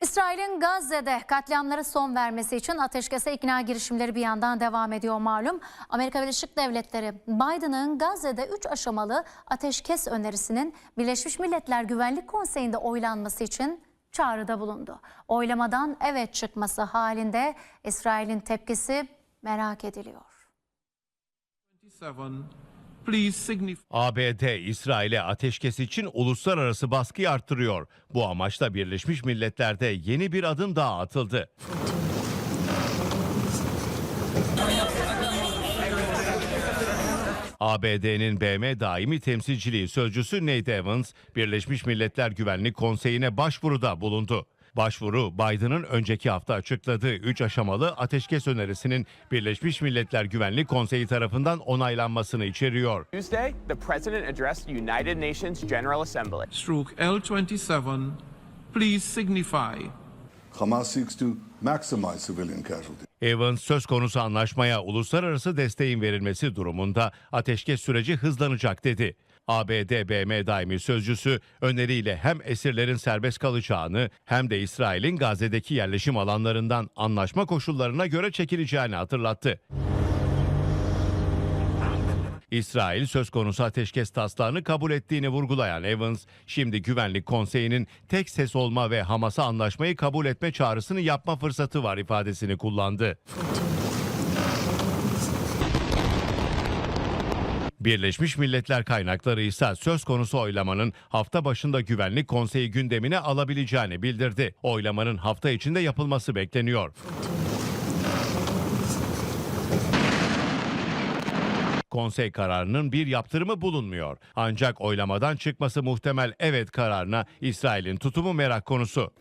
İsrail'in Gazze'de katliamlara son vermesi için ateşkese ikna girişimleri bir yandan devam ediyor malum. Amerika Birleşik Devletleri Biden'ın Gazze'de 3 aşamalı ateşkes önerisinin Birleşmiş Milletler Güvenlik Konseyi'nde oylanması için çağrıda bulundu. Oylamadan evet çıkması halinde İsrail'in tepkisi merak ediliyor. 27, please signify ABD, İsrail'e ateşkes için uluslararası baskıyı arttırıyor. Bu amaçla Birleşmiş Milletler'de yeni bir adım daha atıldı. ABD'nin BM daimi temsilciliği sözcüsü Nate Evans, Birleşmiş Milletler Güvenlik Konseyi'ne başvuruda bulundu. Başvuru Biden'ın önceki hafta açıkladığı 3 aşamalı ateşkes önerisinin Birleşmiş Milletler Güvenlik Konseyi tarafından onaylanmasını içeriyor. Tuesday, the president addressed the United Nations General Assembly. stroke L27, please signify Hamas seeks to maximize civilian casualties. Evans söz konusu anlaşmaya uluslararası desteğin verilmesi durumunda ateşkes süreci hızlanacak dedi. ABD BM daimi sözcüsü öneriyle hem esirlerin serbest kalacağını hem de İsrail'in Gazze'deki yerleşim alanlarından anlaşma koşullarına göre çekileceğini hatırlattı. İsrail söz konusu ateşkes taslağını kabul ettiğini vurgulayan Evans, şimdi Güvenlik Konseyi'nin tek ses olma ve Hamas'a anlaşmayı kabul etme çağrısını yapma fırsatı var ifadesini kullandı. Birleşmiş Milletler kaynakları ise söz konusu oylamanın hafta başında Güvenlik Konseyi gündemine alabileceğini bildirdi. Oylamanın hafta içinde yapılması bekleniyor. Konsey kararının bir yaptırımı bulunmuyor. Ancak oylamadan çıkması muhtemel evet kararına İsrail'in tutumu merak konusu.